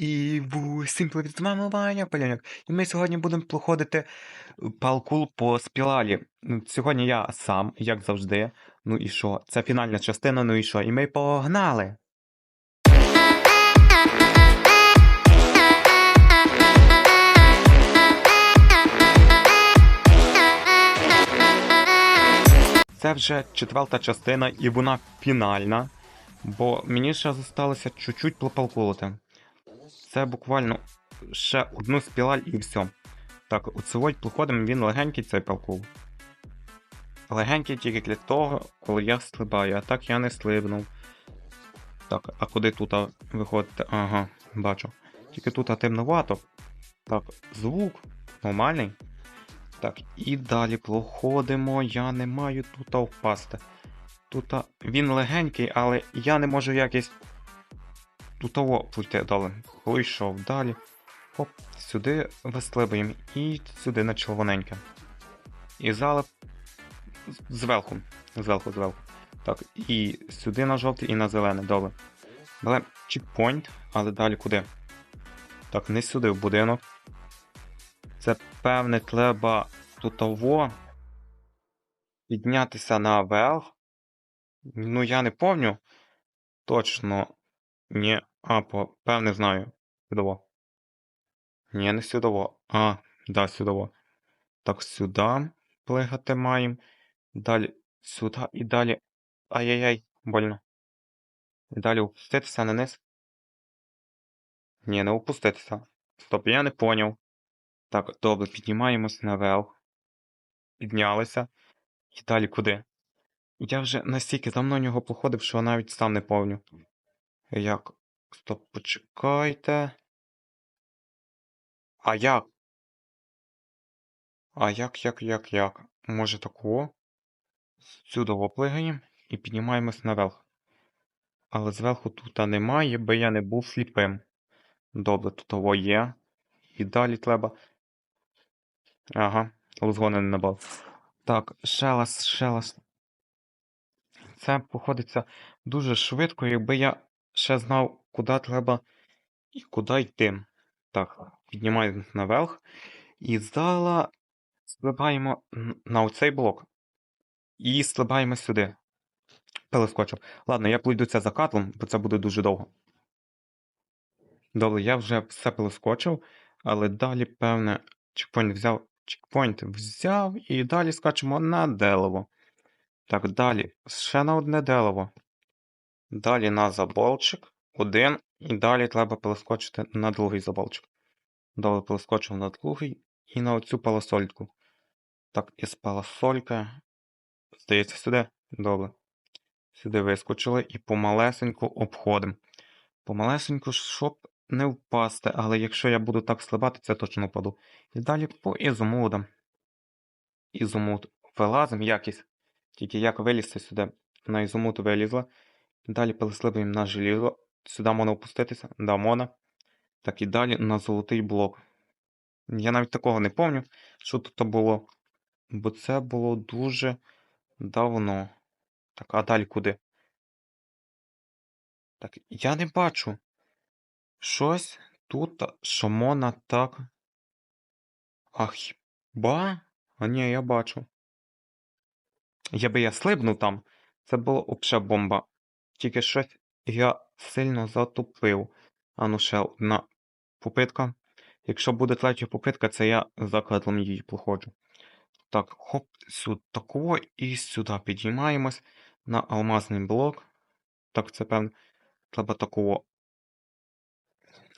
І всім привіт, з вами Ваня Поляняк. І ми сьогодні будемо проходити палкул по спіралі. Ну, Сьогодні я сам, як завжди. Ну і що? Це фінальна частина, ну і що? І ми погнали! Це вже четверта частина, і вона фінальна. Бо мені ще залишилося чуть-чуть попалкулити. Це буквально ще одну спіраль і все. Так, сьогодні проходимо, він легенький цей палкул. Легенький тільки для того, коли я стрибаю, а так я не стрибнув. Так, а куди тут виходити? Ага, бачу. Тільки тут темновато. Так, звук нормальний. Так, і далі проходимо. Я не маю тут впасти. Тут він легенький, але я не можу якось тут того пройти далі. Вийшов далі. Хоп, сюди вистрибуємо і сюди на червоненьке. І залеп зверху. Зверху, зверху. Так, і сюди на жовтий і на зелений. Добре. Беремо чекпоінт, але далі куди? Так, не сюди, в будинок. Це певне треба тут того піднятися наверх. Ну, я не помню. Точно. Ні. А, по, певне знаю. Сюдово. Ні, не сюдово. А, да, сюдово. Так, сюди плигати маємо. Далі сюди і далі. Ай-яй-яй, больно. І далі опуститися на низ. Ні, не опуститися. Стоп, я не поняв. Так, добре, піднімаємось наверх. Піднялися. І далі куди? Я вже настільки давно нього походив, що навіть сам не помню. Як? Стоп, почекайте. А як? А як, як, як, як? Може такого? Сюди оплигаємо і піднімаємось наверх. Але зверху тут немає, бо я не був сліпим. Добре, тут того є. І далі треба. Ага, розгони не набав. Так, шелест, шелест. Це походиться дуже швидко, якби я ще знав, куди треба і куди йти. Так, піднімаємось наверх. І зала стрибаємо на оцей блок. І стрибаємо сюди. Перескочив. Ладно, я пройду це за кадром, бо це буде дуже довго. Добре, я вже все перескочив, але далі, певне, чекпоінт взяв. Чекпоінт взяв і далі скачемо на дерево. Так, далі ще на одне дерево. Далі на заболчик. Один. І далі треба перескочити на другий заболчик. Добре, перескочив на другий і на оцю парасольку. Так, із парасольки. Здається, сюди. Добре. Сюди вискочили і помалесеньку обходимо. Помалесеньку, щоб не впасти, але якщо я буду так слабати, це точно впаду. І далі по ізумрудам. Ізумруд вилазимо якісь. Тільки як вилізти сюди. На ізумруд вилізла. Далі переслибуємо на желізо. Сюди можна опуститися. Да, можна. Так і далі на золотий блок. Я навіть такого не пам'ятаю, що тут було. Бо це було дуже давно. Так, а далі куди? Так, я не бачу. Щось тут, що можна так. А хіба? А ні, я бачу. Я би я слибнув там. Це було взагалі бомба. Тільки щось я сильно затупив. А ну ще одна попитка. Якщо буде третя попитка, це я за кадром її проходжу. Так, хоп, сюди такого і сюди підіймаємось на алмазний блок. Так, це певно. Треба такого.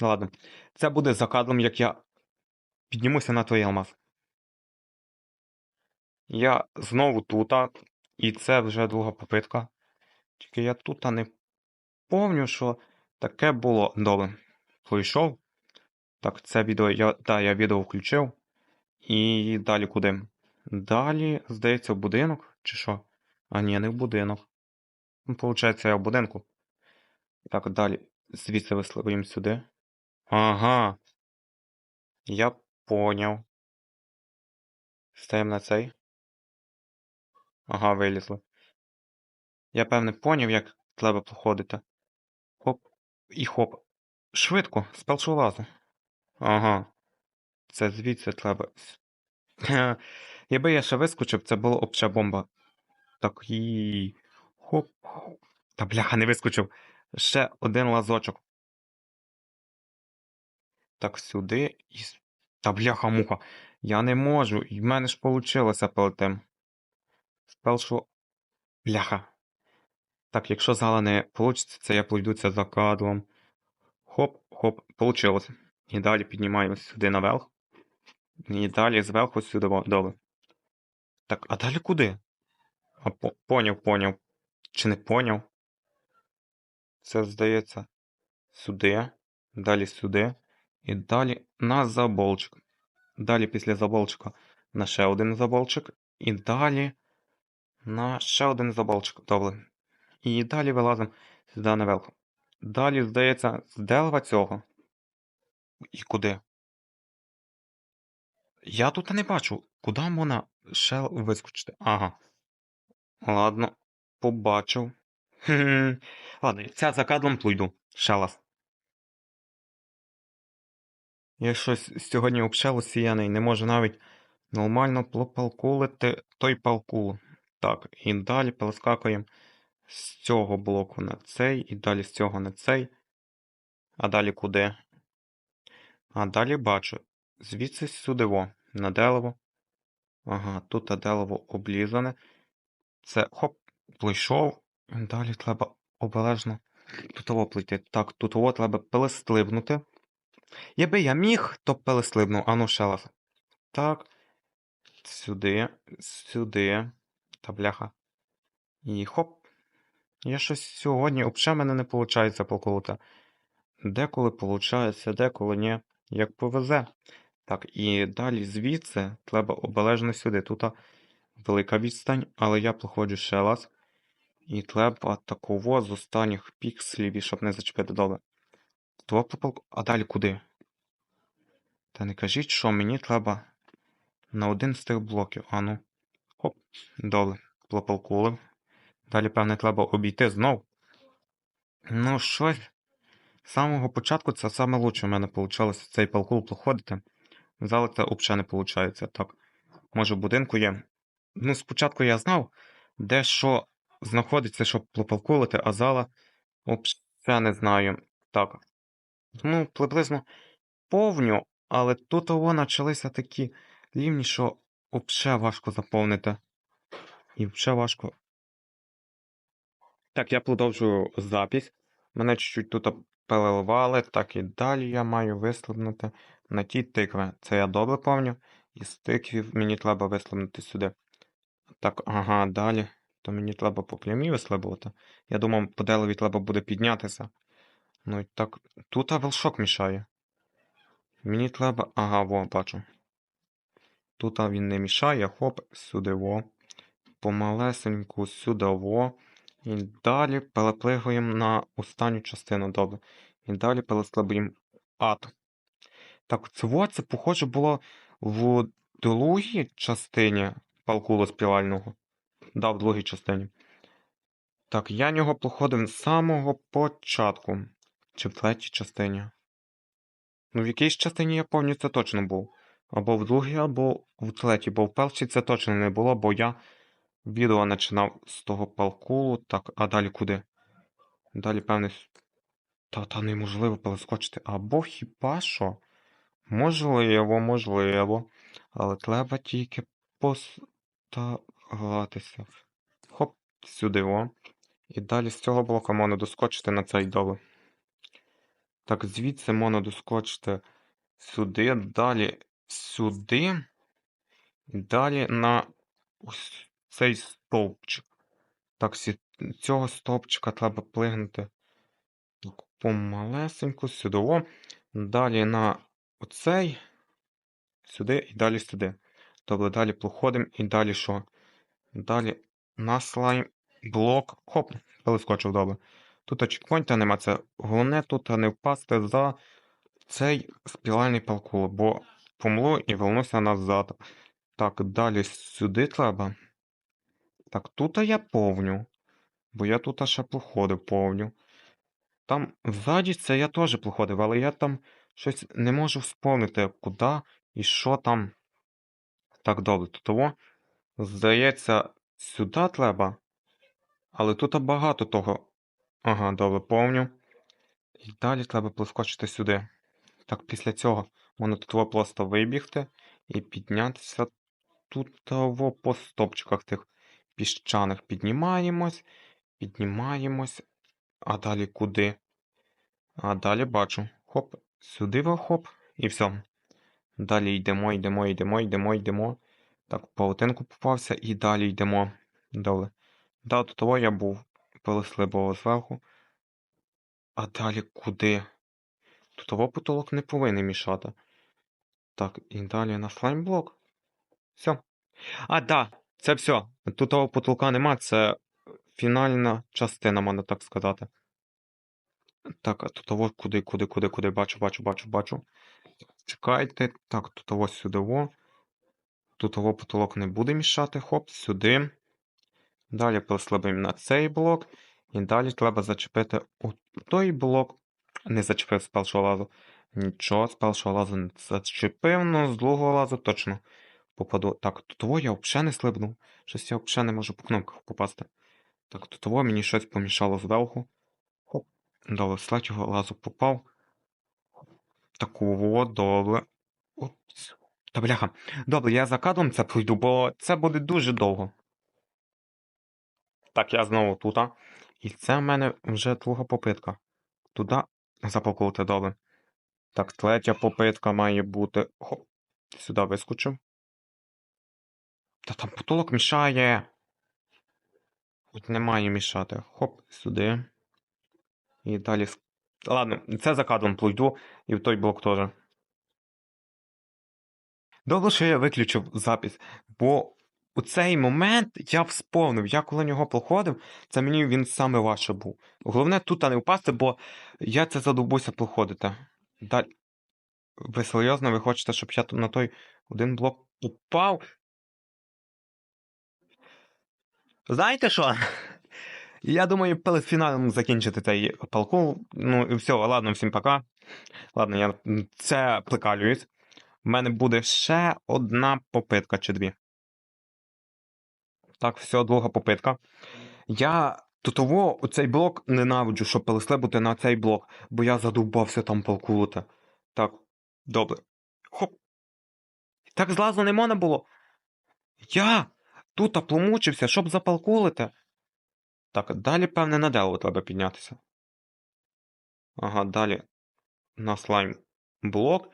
Ладно. Це буде за кадром, як я піднімуся на той алмаз. Я знову тут, і це вже друга попитка. Тільки я тут не помню, що таке було. Добре. Пройшов. Так, це відео я. Да, я відео включив. І далі куди? Далі, здається, в будинок, чи що? А ні, не в будинок. Ну, Получається, я в будинку. Так, далі. Звідси висловуємо сюди. Ага. Я поняв. Стаємо на цей. Ага, вилізли. Я певне поняв, як треба проходити. Хоп і хоп. Швидко, з першого разу. Ага. Це звідси треба. Якби я ще вискочив, це було б ще бомба. Так і. Хоп. Та бляха, не вискочив. Ще один лазочок. Так, сюди і. Та бляха муха. Я не можу. І в мене ж вийшло перед тим. Спершу. Бляха. Так, якщо зала не це я пройду це за кадром. Хоп, хоп, получилось. І далі піднімаємось сюди наверх. І далі зверху сюди долу. Так, а далі куди? А по- поняв, поняв. Чи не поняв? Це здається сюди, далі сюди, і далі на заболчик. Далі після заболчика на ще один заболчик, і далі на ще один заболчик. Добре. І далі вилазимо сюди наверх. Далі, здається, з дерева цього. І куди? Я тут не бачу, куди можна ще вискочити. Ага. Ладно, побачив. Ладно, ця за кадром пройду. Ще раз. Я щось сьогодні взагалі осіяний, не можу навіть нормально пропалкулити той палкул. Так, і далі перескакуємо з цього блоку на цей, і далі з цього на цей. А далі куди? А далі бачу. Звідси сюди во, на дерево. Ага, тут дерево облізане. Це хоп, пройшов. Далі треба обережно тут ово плити. Так, тут ово треба перестрибнути. Якби я міг, то перестрибнув. Ану ще раз. Так. Сюди, сюди. Та бляха. І хоп. Я щось сьогодні взагалі мене не виходить поколоти. Деколи виходить, деколи ні. Як повезе. Так, і далі звідси треба обережно сюди. Тут велика відстань, але я проходжу ще раз. І треба такого з останніх пікселів, щоб не зачепити добре. Два попалку. А далі куди? Та не кажіть, що мені треба на один з тих блоків. Ану. Хоп. Добре. Пропалкулив. Далі, певне, треба обійти знов. Ну, щось. З самого початку це саме лучше в мене вийшло цей палкул проходити. Зали це взагалі не виходить. Так. Може, в будинку є. Ну, спочатку я знав, де що знаходиться, щоб пропалкулити, а зала взагалі не знаю. Так. Ну, приблизно повню, але тут ово почалися такі рівні, що взагалі важко заповнити. І взагалі важко. Так, я продовжую запись. Мене чуть-чуть тут переливали, так і далі я маю вислабнути на ті тикви. Це я добре пам'ятаю. І з тиквів мені треба вислабнути сюди. Так, ага, далі. То мені треба по прямій вислабувати. Я думав, по дереві треба буде піднятися. Ну і так. Тут велшок мішає. Мені треба. Ага, во, бачу. Тут він не мішає, хоп, сюди во. Помалесеньку сюди во. І далі переплигуємо на останню частину, добре. І далі переслабуємо ад. Так, цього це, похоже, було в другій частині палкулу спірального. Да, в другій частині. Так, я нього проходив з самого початку. Чи в третій частині? Ну, в якійсь частині я це точно був. Або в другій, або в третій, бо в першій це точно не було, бо я відео починав з того палкулу. Так, а далі куди? Далі, певне. Та, та неможливо перескочити. Або хіба що? Можливо, можливо. Але треба тільки постаратися. Хоп, сюди о. І далі з цього блока можна доскочити на цей долу. Так, звідси можна доскочити сюди, далі сюди. І далі на ось цей стовпчик. Так, з цього стовпчика треба плигнути помалесеньку сюди. Далі на оцей, сюди і далі сюди. Тобто далі проходимо і далі що? Далі на слайм блок. Хоп, перескочив добре. Тут чекпоінта нема. Це головне тут не впасти за цей спіральний паркур, бо помло і вернуся назад. Так, далі сюди треба. Так, тут я повню. Бо я тут ще проходив повню. там ззаді це я теж проходив, але я там щось не можу вспомнити, куди і що там. Так, добре, того. Здається, сюди треба. Але тут багато того. Ага, добре, помню. І далі треба проскочити сюди. Так, після цього можна тут просто вибігти і піднятися тут по стопчиках тих піщаних. Піднімаємось, піднімаємось. А далі куди? А далі бачу. Хоп, сюди хоп, і все. Далі йдемо, йдемо, йдемо, йдемо, йдемо. Так, паутинку попався і далі йдемо. Добре. Да, до того я був переслибував зверху. А далі куди? Тут того потолок не повинен мішати. Так, і далі на слаймблок. Все. А, да, це все. Тут того потолка нема, це фінальна частина, можна так сказати. Так, а тут того куди, куди, куди, куди, бачу, бачу, бачу, бачу. Чекайте. Так, тут ось сюди. Во. Тут того потолок не буде мішати. Хоп, сюди. Далі прослабимо на цей блок. І далі треба зачепити той блок. Не зачепив з першого лазу. Нічого, з першого лазу не зачепив, але з другого лазу точно попаду. Так, тут того я взагалі не слибнув. Щось я взагалі не можу по кнопках попасти. Так, тут того мені щось помішало зверху. Хоп. Добре, з третього лазу попав. Такого, добре. Опс. Та бляха. Добре, я за кадром це пройду, бо це буде дуже довго. Так, я знову тут. І це в мене вже друга попитка. Туди запакувати добре. Так, третя попитка має бути. Хоп. Сюди вискочив. Та там потолок мішає. От не має мішати. Хоп, сюди. І далі. Ладно, це за кадром пройду, і в той блок теж. Добре, що я виключив запис, бо у цей момент я вспомнив, я коли нього проходив, це мені він саме важче був. Головне тут не впасти, бо я це задовбуся проходити. Далі. Ви серйозно, ви хочете, щоб я на той один блок попав? Знаєте що? Я думаю, перед фіналом закінчити цей палку. Ну і все, ладно, всім пока. Ладно, я це прикалююсь. У мене буде ще одна попитка чи дві. Так, все, друга попитка. Я тутово цей блок ненавиджу, щоб переслибути на цей блок, бо я задовбався там палкувати. Так, добре. Хоп. Так злазу не можна було. Я тут пломучився, щоб запалкулити. Так, далі, певне, на дерево треба піднятися. Ага, далі на слайм блок.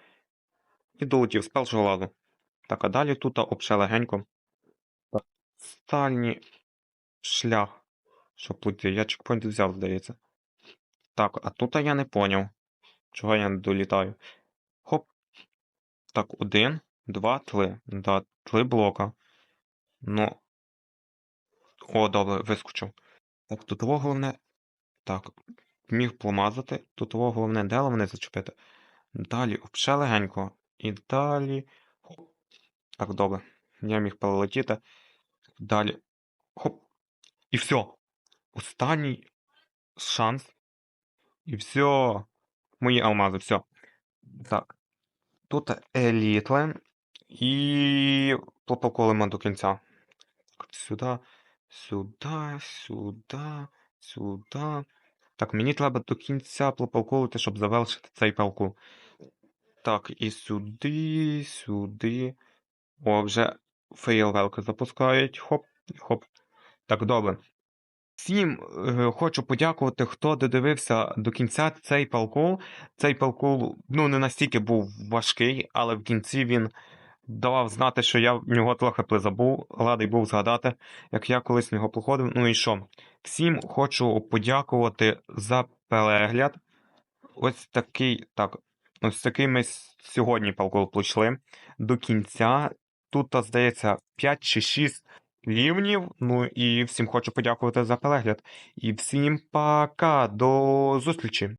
І долетів з першого лазу. Так, а далі тут обше легенько. Стальні шлях. Щоб плити. Я чекпоінт взяв, здається. Так, а тут я не поняв. Чого я не долітаю. Хоп. Так, один, два, три. Да, три блока. Ну. О, добре, вискочив. Так, тут того головне. Так, міг промазати. Тут того головне дерево не зачепити. Далі обше легенько. І далі. Хоп. Так, добре. Я міг перелетіти. Далі. Хоп. І все. Останній шанс. І все. Мої алмази, все. Так. Тут елітлен. І попоколимо до кінця. Сюди, сюди, сюди, сюди. Так, мені треба до кінця пропалкувати, щоб завершити цей палку. Так, і сюди, сюди. О, вже феєрверки запускають. Хоп, хоп. Так, добре. Всім е, хочу подякувати, хто додивився до кінця цей палкул. Цей палкул ну, не настільки був важкий, але в кінці він давав знати, що я в нього трохи призабув. Радий був згадати, як я колись в нього проходив. Ну і що? Всім хочу подякувати за перегляд. Ось такий, так, ось такий ми сьогодні палкул пройшли до кінця. Тут, здається, 5 чи 6 рівнів. Ну і всім хочу подякувати за перегляд. І всім пока, до зустрічі!